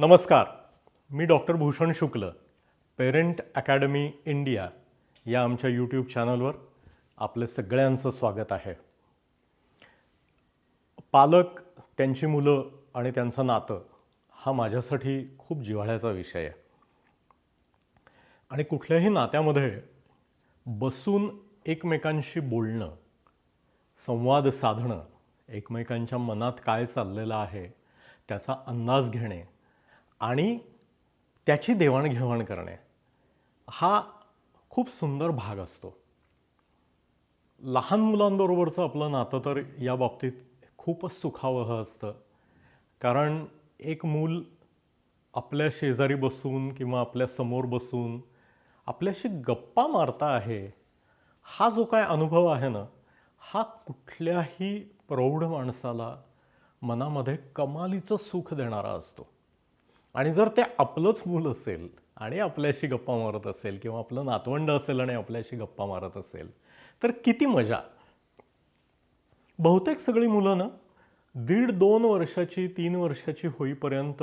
नमस्कार मी डॉक्टर भूषण शुक्ल parent academy India या आमच्या यूट्यूब चॅनलवर आपले सगळ्यांचं स्वागत आहे. पालक त्यांची मुलं आणि त्यांचं नातं हा माझ्यासाठी खूप जिव्हाळ्याचा विषय आहे. आणि कुठल्याही नात्यामध्ये बसून एकमेकांशी बोलणं संवाद साधणं एकमेकांच्या मनात काय चाललेलं आहे त्याचा अंदाज घेणे आणि त्याची देवाणघेवाण करणे हा खूप सुंदर भाग असतो. लहान मुलांबरोबरचं आपलं नातं तर या बाबतीत खूपच सुखावह असतं. कारण एक मूल आपल्या शेजारी बसून किंवा आपल्यासमोर बसून आपल्याशी गप्पा मारता आहे हा जो काय अनुभव आहे ना हा कुठल्याही प्रौढ माणसाला मनामध्ये कमालीचं सुख देणारा असतो. आणि जर ते आपलंच मूल असेल आणि आपल्याशी गप्पा मारत असेल किंवा आपलं नातवंड असेल आणि आपल्याशी गप्पा मारत असेल तर किती मजा. बहुतेक सगळी मुलं ना दीड दोन वर्षाची तीन वर्षाची होईपर्यंत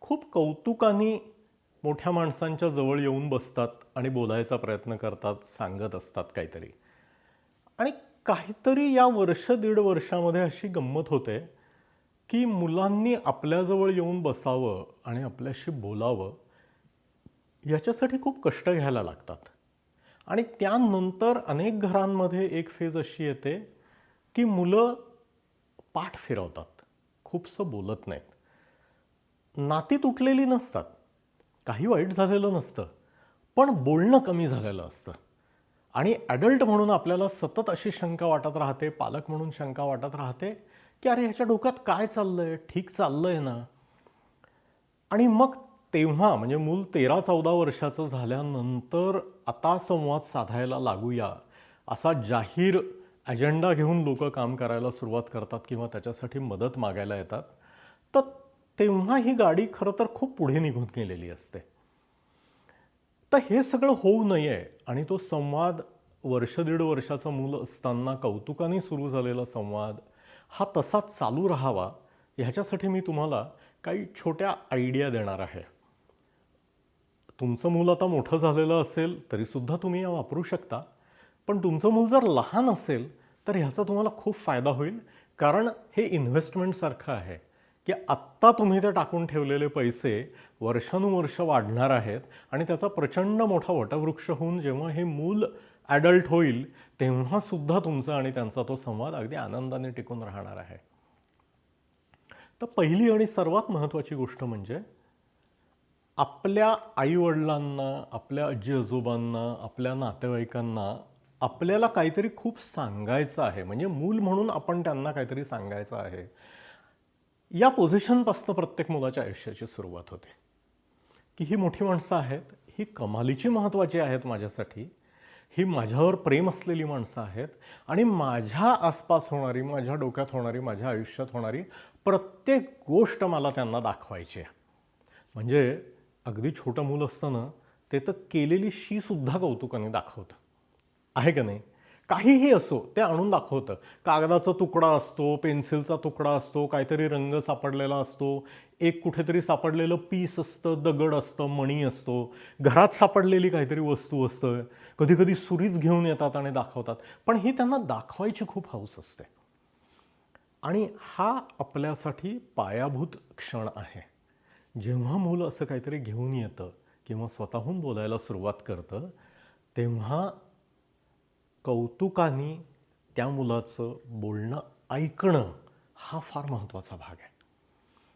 खूप कौतुकाने मोठ्या माणसांच्या जवळ येऊन बसतात आणि बोलायचा प्रयत्न करतात सांगत असतात काहीतरी. आणि काहीतरी या वर्ष दीड वर्षामध्ये अशी गंमत होते की मुलांनी आपल्याजवळ येऊन बसावं आणि आपल्याशी बोलावं याच्यासाठी खूप कष्ट घ्यायला लागतात. आणि त्यानंतर अनेक घरांमध्ये एक फेज अशी येते की मुलं पाठ फिरवतात खूपसं बोलत नाहीत. नाती तुटलेली नसतात काही वाईट झालेलं नसतं पण बोलणं कमी झालेलं असतं. आणि ॲडल्ट म्हणून आपल्याला सतत अशी शंका वाटत राहते पालक म्हणून शंका वाटत राहते की अरे ह्याच्या डोक्यात काय चाललंय? ठीक चाललंय ना? आणि मग तेव्हा म्हणजे मूल तेरा चौदा वर्षाचं झाल्यानंतर आता संवाद साधायला लागूया. असा जाहीर अजेंडा घेऊन लोक काम करायला सुरुवात करतात किंवा त्याच्यासाठी मदत मागायला येतात. तर तेव्हा ही गाडी खरं तर खूप पुढे निघून गेलेली असते. तर हे सगळं होऊ नये आणि तो संवाद वर्ष दीड वर्षाचं मूल असताना कौतुकाने सुरू झालेला संवाद हा तसाच चालू राहावा ह्याच्यासाठी मी तुम्हाला काही छोट्या आयडिया देणार आहे. तुमचं मूल आता मोठं झालेलं असेल तरीसुद्धा तुम्ही या वापरू शकता. पण तुमचं मूल जर लहान असेल तर ह्याचा तुम्हाला खूप फायदा होईल. कारण हे इन्व्हेस्टमेंटसारखं आहे की आत्ता तुम्ही ते टाकून ठेवलेले पैसे वर्षानुवर्ष वाढणार आहेत आणि त्याचा प्रचंड मोठा वटवृक्ष होऊन जेव्हा हे मूल ॲडल्ट होईल तेव्हासुद्धा तुमचा आणि त्यांचा तो संवाद अगदी आनंदाने टिकून राहणार आहे. तर पहिली आणि सर्वात महत्त्वाची गोष्ट म्हणजे आपल्या आईवडिलांना आपल्या आजी आजोबांना आपल्या नातेवाईकांना आपल्याला काहीतरी खूप सांगायचं आहे. म्हणजे मूल म्हणून आपण त्यांना काहीतरी सांगायचं आहे. या पोझिशनपासून प्रत्येक मुलाच्या आयुष्याची सुरुवात होते. की ही मोठी माणसं आहेत ही कमालीची महत्त्वाची आहेत माझ्यासाठी ही माझ्यावर प्रेम असलेली माणसं आहेत आणि माझ्या आसपास होणारी माझ्या डोक्यात होणारी माझ्या आयुष्यात होणारी प्रत्येक गोष्ट मला त्यांना दाखवायची आहे. म्हणजे अगदी छोटं मूल असताना ते तर केलेली शीसुद्धा कौतुकाने दाखवतं. आहे का नाही? काहीही असो ते आणून दाखवतं. कागदाचा तुकडा असतो पेन्सिलचा तुकडा असतो काहीतरी रंग सापडलेला असतो एक कुठेतरी सापडलेलं पीस असतं दगड असतं मणी असतो. घरात सापडलेली काहीतरी वस्तू असतं. कधी कधी सुरीच घेऊन येतात आणि दाखवतात. पण ही त्यांना दाखवायची खूप हौस असते. आणि हा आपल्यासाठी पायाभूत क्षण आहे. जेव्हा मूल असं काहीतरी घेऊन येतं किंवा स्वतःहून बोलायला सुरुवात करतं तेव्हा कौतुकाने त्या मुलाचं बोलणं ऐकणं हा फार महत्त्वाचा भाग आहे.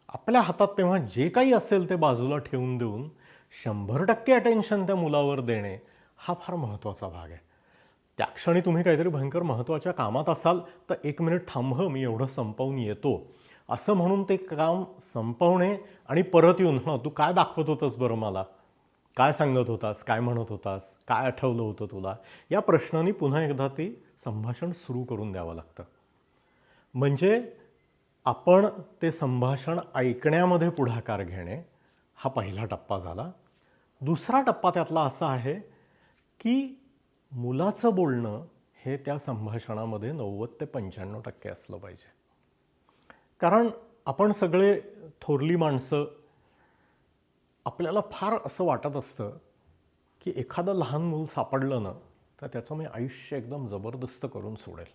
आपल्या हातात तेव्हा जे काही असेल ते बाजूला ठेवून देऊन शंभर टक्के अटेन्शन त्या मुलावर देणे हा फार महत्त्वाचा भाग आहे. त्या क्षणी तुम्ही काहीतरी भयंकर महत्त्वाच्या कामात असाल तर एक मिनिट थांब मी एवढं संपवून येतो. असं म्हणून ते काम संपवणे आणि परत येऊन हां तू काय दाखवत होतंस बरं मला? काय सांगत होतास? काय म्हणत होतास? काय आठवलं होतं तुला? या प्रश्नाने पुन्हा एकदा ते संभाषण सुरू करून द्यावं लागतं. म्हणजे आपण ते संभाषण ऐकण्यामध्ये पुढाकार घेणे हा पहिला टप्पा झाला. दुसरा टप्पा त्यातला असा आहे की मुलाचं बोलणं हे त्या संभाषणामध्ये नव्वद ते पंच्याण्णव टक्के असलं पाहिजे. कारण आपण सगळे थोरली माणसं आपल्याला फार असं वाटत असतं की एखादं लहान मूल सापडलं ना तर त्याचं मी आयुष्य एकदम जबरदस्त करून सोडेल.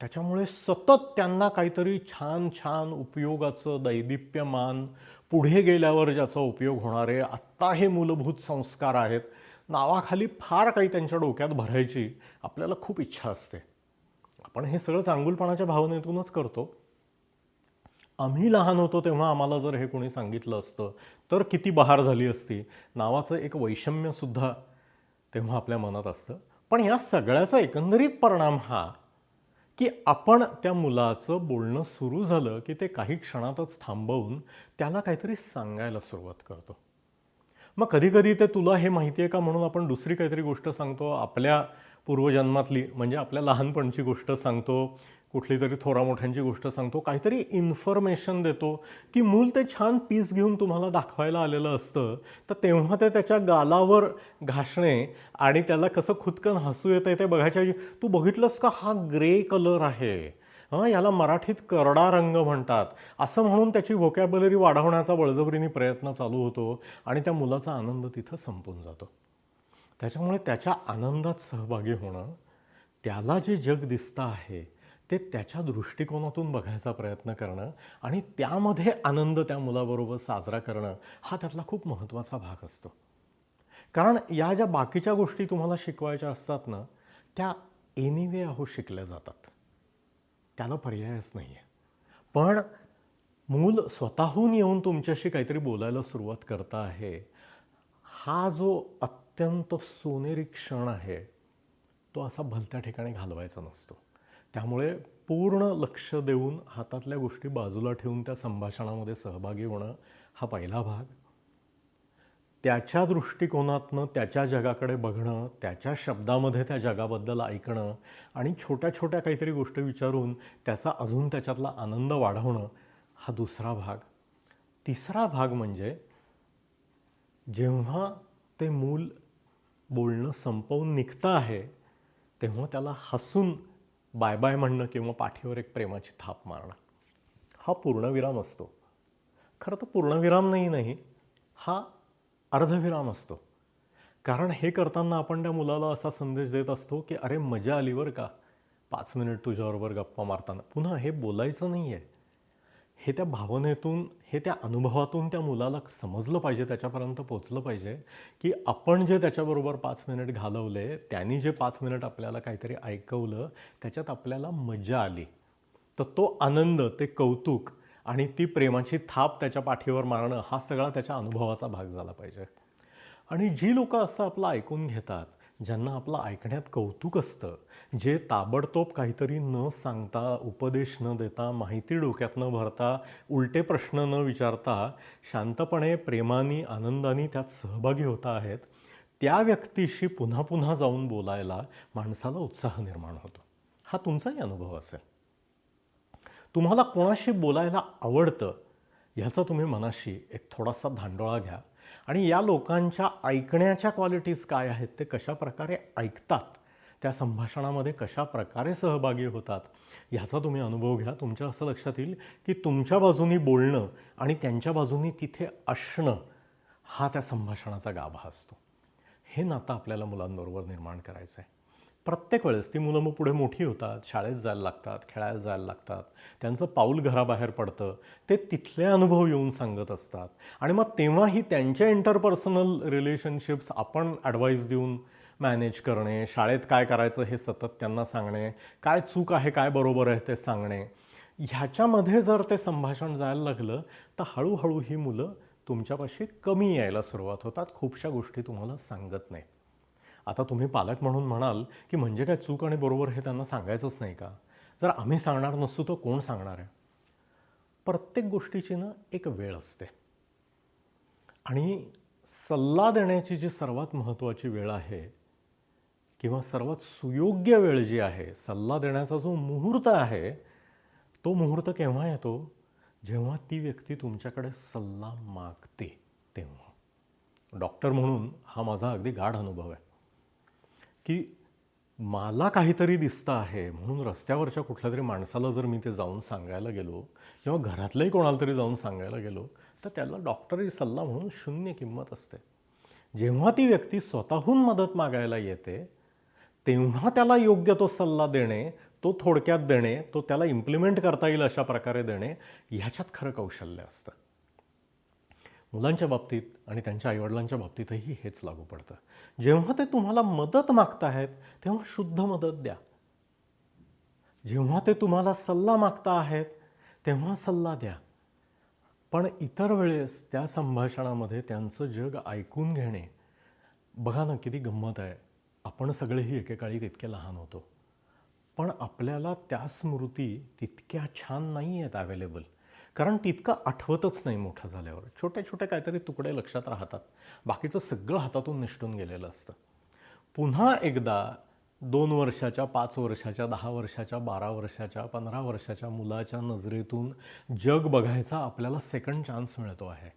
त्याच्यामुळे सतत त्यांना काहीतरी छान छान उपयोगाचं दैदिप्यमान पुढे गेल्यावर ज्याचा उपयोग होणार आहे. आत्ता हे मूलभूत संस्कार आहेत. नावाखाली फार काही त्यांच्या डोक्यात भरायची आपल्याला खूप इच्छा असते. आपण हे सगळं चांगुलपणाच्या भावनेतूनच करतो. आम्ही लहान होतो तेव्हा आम्हाला जर हे कोणी सांगितलं असतं तर किती बहार झाली असती. नावाचं एक वैषम्यसुद्धा तेव्हा आपल्या मनात असतं. पण या सगळ्याचा एकंदरीत परिणाम हा की आपण त्या मुलाचं बोलणं सुरू झालं की ते काही क्षणातच थांबवून त्याला काहीतरी सांगायला सुरुवात करतो. मग कधीकधी ते तुला हे माहिती आहे का म्हणून आपण दुसरी काहीतरी गोष्ट सांगतो? आपल्या पूर्वजन्मातली म्हणजे आपल्या लहानपणची गोष्ट सांगतो कुठली तरी थोरा मोठ्यांची गोष्ट सांगतो काहीतरी इन्फॉर्मेशन देतो की मूल ते छान पीस घेऊन तुम्हाला दाखवायला आलेलं असतं तर तेव्हा ते त्याच्या गालावर घासणे आणि त्याला कसं खुदकन हसू येतं ते बघायच्या तू बघितलंस का हा ग्रे कलर आहे? हां याला मराठीत करडा रंग म्हणतात. असं म्हणून त्याची व्होकॅबलरी वाढवण्याचा बळजबरीने प्रयत्न चालू होतो आणि त्या मुलाचा आनंद तिथं संपून जातो. त्याच्यामुळे त्याच्या आनंदात सहभागी होणं त्याला जे जग दिसतं आहे ते त्याच्या दृष्टिकोनातून बघायचा प्रयत्न करणं आणि त्यामध्ये आनंद त्या मुलाबरोबर साजरा करणं हा त्यातला खूप महत्त्वाचा भाग असतो. कारण या ज्या बाकीच्या गोष्टी तुम्हाला शिकवायच्या असतात ना त्या एनिवे अहो शिकल्या जातात. त्याला पर्यायच नाही आहे पण मूल स्वतःहून येऊन तुमच्याशी काहीतरी बोलायला सुरुवात करता आहे. हा जो अत्यंत सोनेरी क्षण आहे तो असा भलत्या ठिकाणी घालवायचा नसतो. त्यामुळे पूर्ण लक्ष देऊन हातातल्या गोष्टी बाजूला ठेवून त्या संभाषणामध्ये सहभागी होणं हा पहिला भाग. त्याच्या दृष्टिकोनातनं त्याच्या जगाकडे बघणं त्याच्या शब्दामध्ये त्या जगाबद्दल ऐकणं आणि छोट्या छोट्या काहीतरी गोष्टी विचारून त्याचा अजून त्याच्यातला आनंद वाढवणं हा दुसरा भाग. तिसरा भाग म्हणजे जेव्हा ते मूल बोलणं संपवून निघतं आहे तेव्हा त्याला हसून बाय बाय म्हणणं किंवा पाठीवर एक प्रेमाची थाप मारणं. हा पूर्णविराम असतो. खरं तर पूर्णविराम नाही नाही. हा अर्धविराम असतो. कारण हे करताना आपण त्या मुलाला असा संदेश देत असतो की अरे मजा आली बरं का? पाच मिनिट तुझ्याबरोबर गप्पा मारताना. पुन्हा हे बोलायचं नाही आहे हे त्या भावनेतून हे त्या अनुभवातून त्या मुलाला समजलं पाहिजे त्याच्यापर्यंत पोचलं पाहिजे की आपण जे त्याच्याबरोबर पाच मिनिट घालवले त्यांनी जे पाच मिनिट आपल्याला काहीतरी ऐकवलं त्याच्यात आपल्याला मजा आली. तर तो आनंद ते कौतुक आणि ती प्रेमाची थाप त्याच्या पाठीवर मारणं हा सगळा त्याच्या अनुभवाचा भाग झाला पाहिजे. आणि जी लोक असं आपलं ऐकून घेतात ज्यांना आपलं ऐकण्यात कौतुक असतं जे ताबडतोब काहीतरी न सांगता उपदेश न देता माहिती डोक्यात न भरता उलटे प्रश्न न विचारता शांतपणे प्रेमाने आनंदाने त्यात सहभागी होत आहेत त्या व्यक्तीशी पुन्हा पुन्हा जाऊन बोलायला माणसाला उत्साह निर्माण होतो. हा तुमचाही अनुभव असेल. तुम्हाला कोणाशी बोलायला आवडतं ह्याचा तुम्ही मनाशी एक थोडासा धांडोळा घ्या. आणि या लोकांच्या ऐकण्याच्या क्वालिटीज काय आहेत ते कशा प्रकारे ऐकतात त्या संभाषणामध्ये कशा प्रकारे सहभागी होतात ह्याचा तुम्ही अनुभव घ्या. तुमच्या असं लक्षात येईल की तुमच्या बाजूनी बोलणं आणि त्यांच्या बाजूनी तिथे असणं हा त्या संभाषणाचा गाभा असतो. हे नातं आपल्याला मुलांबरोबर निर्माण करायचं आहे प्रत्येक वेळेस ती मुलं मग पुढे मोठी होतात शाळेत जायला लागतात खेळायला जायला लागतात. त्यांचं पाऊल घराबाहेर पडतं. ते तिथले अनुभव येऊन सांगत असतात. आणि मग तेव्हाही त्यांच्या इंटरपर्सनल रिलेशनशिप्स आपण ॲडवाईस देऊन मॅनेज करणे शाळेत काय करायचं हे सतत त्यांना सांगणे काय चूक आहे काय बरोबर आहे ते सांगणे. ह्याच्यामध्ये जर ते संभाषण जायला लागलं तर हळूहळू ही मुलं तुमच्यापाशी कमी यायला सुरुवात होतात. खूपशा गोष्टी तुम्हाला सांगत नाहीत. आता तुम्ही पालक म्हणून म्हणाल की म्हणजे काय चूक आणि बरोबर हे त्यांना सांगायचंच नाही का? जर आम्ही सांगणार नसतो तर कोण सांगणार आहे? प्रत्येक गोष्टीची ना एक वेळ असते. आणि सल्ला देण्याची जी सर्वात महत्त्वाची वेळ आहे किंवा सर्वात सुयोग्य वेळ जी आहे सल्ला देण्याचा जो मुहूर्त आहे तो मुहूर्त केव्हा येतो? जेव्हा ती व्यक्ती तुमच्याकडे सल्ला मागते तेव्हा. डॉक्टर म्हणून हा माझा अगदी गाढ अनुभव आहे. की मला काहीतरी दिसतं आहे. म्हणून रस्त्यावरच्या कुठल्या तरी माणसाला जर मी ते जाऊन सांगायला गेलो किंवा घरातल्याही कोणाला तरी जाऊन सांगायला गेलो तर त्याला डॉक्टरी सल्ला म्हणून शून्य किंमत असते. जेव्हा ती व्यक्ती स्वतःहून मदत मागायला येते तेव्हा त्याला योग्य तो सल्ला देणे तो थोडक्यात देणे तो त्याला इम्प्लिमेंट करता येईल अशा प्रकारे देणे ह्याच्यात खरं कौशल्य असतं. मुलांच्या बाबतीत आणि त्यांच्या आईवडिलांच्या बाबतीतही हेच लागू पडतं. जेव्हा ते तुम्हाला मदत मागताहेत तेव्हा शुद्ध मदत द्या. जेव्हा ते तुम्हाला सल्ला मागता आहेत तेव्हा सल्ला द्या. पण इतर वेळेस त्या संभाषणामध्ये त्यांचं जग ऐकून घेणे बघा ना किती गंमत आहे. आपण सगळेही एकेकाळी तितके लहान होतो. पण आपल्याला त्या स्मृती तितक्या छान नाही आहेत अवेलेबल कारण तितकं आठवतच नाही मोठं झाल्यावर. छोट्या छोट्या काहीतरी तुकडे लक्षात राहतात. बाकीचं सगळं हातातून निष्ठून गेलेलं असतं. पुन्हा एकदा दोन वर्षाच्या पाच वर्षाच्या दहा वर्षाच्या बारा वर्षाच्या पंधरा वर्षाच्या मुलाच्या नजरेतून जग बघायचा आपल्याला सेकंड चान्स मिळतो आहे.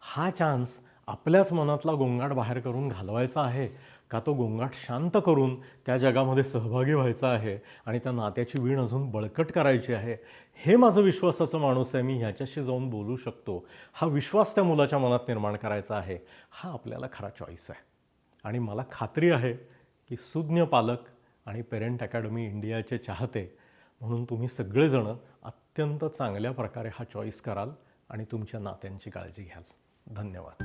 हा चान्स आपल्याच मनातला गोंगाट बाहेर करून घालवायचा आहे. का तो गोंगाट शांत करून त्या जगामध्ये सहभागी व्हायचा आहे आणि त्या नात्याची वीण अजून बळकट करायची आहे? हे माझं विश्वासाचं माणूस आहे. मी ह्याच्याशी जाऊन बोलू शकतो. हा विश्वास त्या मुलाच्या मनात निर्माण करायचा आहे. हा आपल्याला खरा चॉईस आहे. आणि मला खात्री आहे की सुज्ञ पालक आणि पेरेंट अकॅडमी इंडियाचे चाहते म्हणून तुम्ही सगळेजणं अत्यंत चांगल्या प्रकारे हा चॉईस कराल आणि तुमच्या नात्यांची काळजी घ्याल. धन्यवाद.